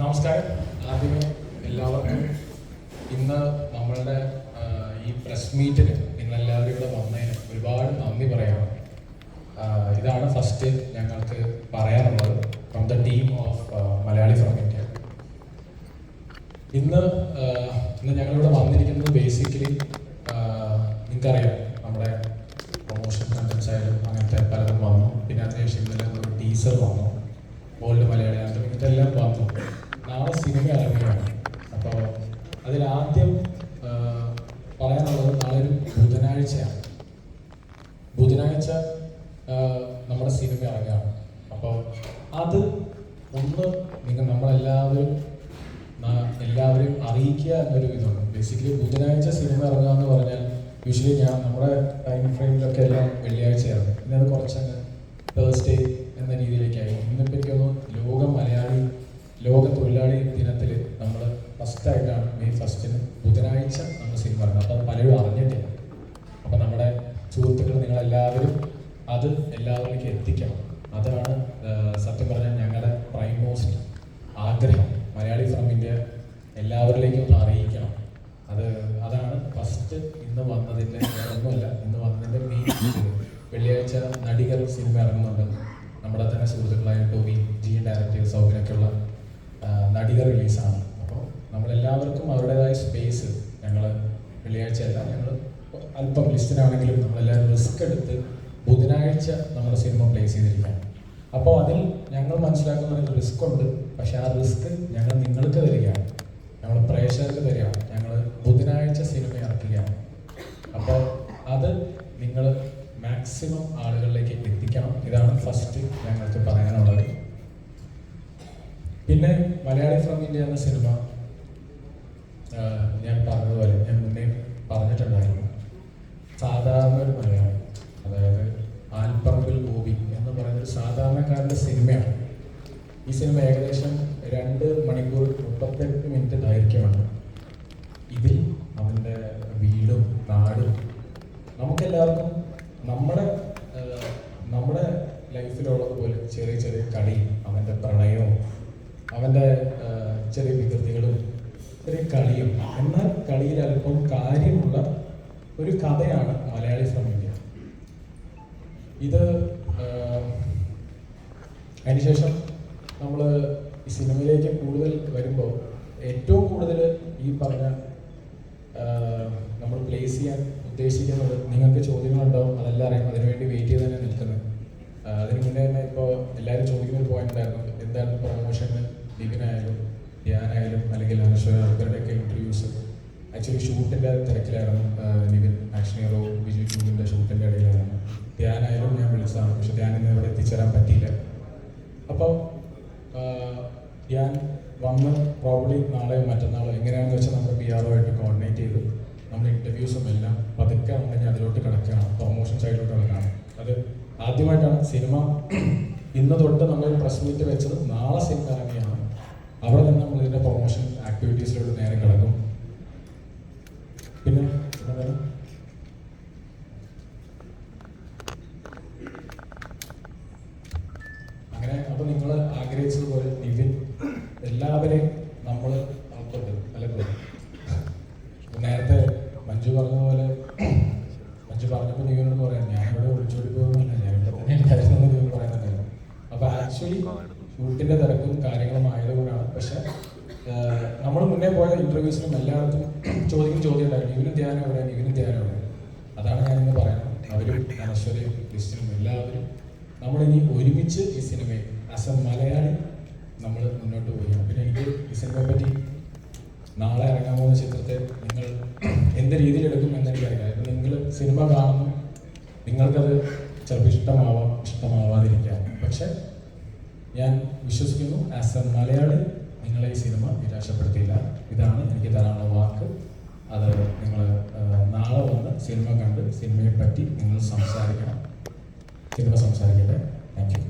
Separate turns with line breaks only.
നമസ്കാരം. ആദ്യമേ എല്ലാവർക്കും ഇന്ന് നമ്മളുടെ ഈ പ്രസ് മീറ്റിന് നിങ്ങളെല്ലാവരും ഇവിടെ വന്നതിന് ഒരുപാട് നന്ദി പറയാം ഇതാണ് ഫസ്റ്റ് ഞങ്ങൾക്ക് പറയാനുള്ളത് from the team of Malayali from India ഇന്ന് ഇന്ന് ഞങ്ങളിവിടെ വന്നിരിക്കുന്നത് ബേസിക്കലി നിങ്ങൾക്കറിയാം നമ്മുടെ പ്രൊമോഷൻ കണ്ടൻസ് ആയാലും അങ്ങനത്തെ പലതും വന്നു. പിന്നെ അതിനുശേഷം ഇന്നലെ ഒരു ടീസർ വന്നു. ഓൾഡ് മലയാളി അങ്ങനത്തെ എല്ലാം വന്നു. നാളെ സിനിമ ഇറങ്ങുകയാണ്. അപ്പോൾ അതിലാദ്യം പറയാനുള്ളത് നാളെ ഒരു ബുധനാഴ്ചയാണ്. ബുധനാഴ്ച നമ്മുടെ സിനിമ ഇറങ്ങുകയാണ്. അപ്പോൾ അത് ഒന്ന് നിങ്ങൾ നമ്മളെല്ലാവരും എല്ലാവരെയും അറിയിക്കുക എന്നൊരു ഇതുണ്ട്. ബേസിക്കലി ബുധനാഴ്ച സിനിമ ഇറങ്ങുക എന്ന് പറഞ്ഞാൽ യൂഷ്വലി ഞാൻ നമ്മുടെ ടൈം ഫ്രെയിമിലൊക്കെ എല്ലാം വെള്ളിയാഴ്ചയാണ്. പിന്നെ അത് കുറച്ചങ്ങ് തേഴ്സ്ഡേ എന്ന രീതിയിലേക്കായി ഇന്നിപ്പോൾ എനിക്ക് തോന്നുന്നു ലോക മലയാളി ലോക തൊഴിലാളി ദിനത്തിൽ നമ്മൾ ഫസ്റ്റായിട്ടാണ് മെയ് ഫസ്റ്റിന് ബുധനാഴ്ച നമ്മൾ സിനിമ ഇറങ്ങുന്നത്. അപ്പോൾ പലരും അറിഞ്ഞിട്ടില്ല. അപ്പോൾ നമ്മുടെ സുഹൃത്തുക്കൾ നിങ്ങളെല്ലാവരും അത് എല്ലാവരിലേക്ക് എത്തിക്കണം. അതാണ് സത്യം പറഞ്ഞാൽ ഞങ്ങളുടെ പ്രൈം മോസ്റ്റ് ആഗ്രഹം. മലയാളി ഫ്രം എല്ലാവരിലേക്കും ഒന്ന് അറിയിക്കണം. അത് അതാണ് ഫസ്റ്റ് ഇന്ന് വന്നതിന്റെ ഒന്നുമല്ല ഇന്ന് വന്നതിന്റെ മെയിൻ വെള്ളിയാഴ്ച നടികൾ സിനിമ ഇറങ്ങുന്നുണ്ട്. നമ്മുടെ തന്നെ സുഹൃത്തുക്കളായ ടോമി ജി ഡയറക്ടേഴ്സ് സൗകര്യമൊക്കെയുള്ള ആ, നടികർ റിലീസാണ്. അപ്പോൾ നമ്മളെല്ലാവർക്കും അവരുടേതായ സ്പേസ് ഞങ്ങൾ വെള്ളിയാഴ്ച അല്ല ഞങ്ങൾ അല്പം ലിസ്റ്റിനാണെങ്കിലും നമ്മളെല്ലാവരും റിസ്ക് എടുത്ത് ബുധനാഴ്ച നമ്മുടെ സിനിമ പ്ലേസ് ചെയ്തിരിക്കുകയാണ് അപ്പോൾ അതിൽ ഞങ്ങൾ മനസ്സിലാക്കുന്ന ഒരു റിസ്ക് ഉണ്ട്. പക്ഷേ ആ റിസ്ക് ഞങ്ങൾ നിങ്ങൾക്ക് തരികയാണ്. ഞങ്ങൾ പ്രേക്ഷകർക്ക് തരികയാണ്. ഞങ്ങൾ ബുധനാഴ്ച സിനിമ ഇറക്കുകയാണ്. അപ്പോൾ അത് നിങ്ങൾ മാക്സിമം ആളുകളിലേക്ക് എത്തിക്കണം. ഇതാണ് ഫസ്റ്റ് ഞങ്ങൾക്ക് പറയാനുള്ളത്. പിന്നെ മലയാളി ഫ്രം ഇന്ത്യ എന്ന സിനിമ ഞാൻ പറഞ്ഞതുപോലെ ഞാൻ മുന്നേ പറഞ്ഞിട്ടുണ്ടായിരുന്നു. സാധാരണ ഒരു മലയാളി അതായത് ആൽപ്പറമ്പിൽ ഗോപി എന്ന് പറയുന്ന ഒരു സാധാരണക്കാരന്റെ സിനിമയാണ് ഈ സിനിമ ഏകദേശം രണ്ട് മണിക്കൂർ മുപ്പത്തെട്ട് മിനിറ്റ് ദൈർഘ്യമാണ്. ഇതിൽ അവന്റെ വീടും നാടും നമുക്കെല്ലാവർക്കും നമ്മുടെ നമ്മുടെ ലൈഫിലുള്ളതുപോലെ ചെറിയ ചെറിയ കളിയും അവന്റെ പ്രണയവും അവന്റെ ആ, ചെറിയ വികൃതികളും ചെറിയ കളിയും. എന്നാൽ കളിയിൽ അല്പം കാര്യമുള്ള ഒരു കഥയാണ് മലയാളി സമീപ്യ ഇത് അതിനുശേഷം നമ്മൾ ഈ സിനിമയിലേക്ക് കൂടുതൽ വരുമ്പോൾ ഏറ്റവും കൂടുതൽ ഈ പറഞ്ഞ നമ്മൾ പ്ലേസ് ചെയ്യാൻ ഉദ്ദേശിക്കുന്നത് നിങ്ങൾക്ക് ചോദ്യങ്ങളുണ്ടാവും അതെല്ലാം അറിയാം. അതിനുവേണ്ടി വെയിറ്റ് ചെയ്ത് തന്നെ നിൽക്കുന്നത് അതിന് മുന്നേ തന്നെ ഇപ്പോൾ എല്ലാവരും ചോദിക്കുന്ന ഒരു പോയിന്റ് ഉണ്ടായിരുന്നു. എന്തായിരുന്നു പ്രൊമോഷന് ലിവിനായാലും ധ്യാനായാലും അല്ലെങ്കിൽ അനശ്വര ഇവരുടെയൊക്കെ ഇന്റർവ്യൂസ് ആക്ച്വലി ഷൂട്ടിന്റെ തിരക്കിലായിരുന്നു നിവിൻ ആക്ഷൻ ഹീറോ വിജയ് ടൂവിന്റെ ഷൂട്ടിന്റെ ഇടയിലായിരുന്നു ധ്യാനായാലും ഞാൻ വിളിച്ചതാണ് പക്ഷെ ധ്യാൻ ഇന്ന് ഇവിടെ എത്തിച്ചേരാൻ പറ്റിയില്ല. അപ്പോൾ ഞാൻ വന്ന് പ്രോബ്ലി നാളെയോ മറ്റന്നാളോ എങ്ങനെയാണെന്ന് വെച്ചാൽ നമ്മൾ പി ആർ ആയിട്ട് കോർഡിനേറ്റ് ചെയ്ത് നമ്മൾ ഇന്റർവ്യൂസും എല്ലാം പതുക്കെ നമ്മൾ ഞാൻ അതിലോട്ട് കിടക്കുകയാണ് പ്രൊമോഷൻ സൈഡിലോട്ട് കിടക്കുകയാണ് അത് ആദ്യമായിട്ടാണ് സിനിമ. ഇന്ന് തൊട്ട് നമ്മൾ പ്രസ് മീറ്റ് വെച്ചത് നാളെ സിനിമ ഇറങ്ങിയാണ് അവിടെ നിന്ന് നമ്മൾ ഇതിന്റെ പ്രൊമോഷൻ ആക്ടിവിറ്റീസിലോട്ട് നേരെ കിടക്കും. പിന്നെ അങ്ങനെ അപ്പൊ നിങ്ങൾ ആഗ്രഹിച്ചതുപോലെ നിവിൻ എല്ലാവരെയും നമ്മൾ നേരത്തെ മഞ്ജു പറഞ്ഞ പോലെ മഞ്ജു പറഞ്ഞപ്പോൾ നിവിനോട് പറയാം ഞാനിവിടെ ഒളിച്ചോടി പോകുന്നില്ല ഞാൻ ഇവിടെ തന്നെ ഉണ്ടായിരുന്നു എന്ന് പറയുന്നുണ്ടായിരുന്നു. അപ്പൊ ആക്ച്വലി ഷൂട്ടിന്റെ തിരക്കും കാര്യങ്ങളും ആയതുകൊണ്ടാണ്. പക്ഷെ നമ്മൾ മുന്നേ പോയ ഇന്റർവ്യൂസിനും എല്ലായിടത്തും ചോദിക്കും ചോദ്യം ഉണ്ടായിരുന്നു ഇവനും ധ്യാനം എവിടെ ഇവനും ധ്യാനം എവിടെ അതാണ് ഞാൻ ഇന്ന് പറയുന്നത്. അവരും അനശ്വരയും ക്രിസ്ത്യനും എല്ലാവരും നമ്മളിനി ഒരുമിച്ച് ഈ സിനിമയെ ആസ് എ മലയാളി നമ്മൾ മുന്നോട്ട് പോവുകയാണ്. പിന്നെ എനിക്ക് ഈ സിനിമയെ പറ്റി നാളെ ഇറങ്ങാൻ പോകുന്ന ചിത്രത്തെ നിങ്ങൾ എന്ത് രീതിയിൽ എടുക്കും എന്ന് ഇപ്പം നിങ്ങൾ സിനിമ കാണുന്നു നിങ്ങൾക്കത് ചിലപ്പോൾ ഇഷ്ടമാവാം ഇഷ്ടമാവാതിരിക്കാം. പക്ഷെ ഞാൻ വിശ്വസിക്കുന്നു. ആസ് എ മലയാളി നിങ്ങളെ ഈ സിനിമ നിരാശപ്പെടുത്തിയില്ല. ഇതാണ് എനിക്ക് തരാനുള്ള വാക്ക്. അത് നിങ്ങൾ നാളെ വന്ന് സിനിമ കണ്ട് സിനിമയെ പറ്റി നിങ്ങൾ സംസാരിക്കണം. സിനിമ സംസാരിക്കട്ടെ. Thank you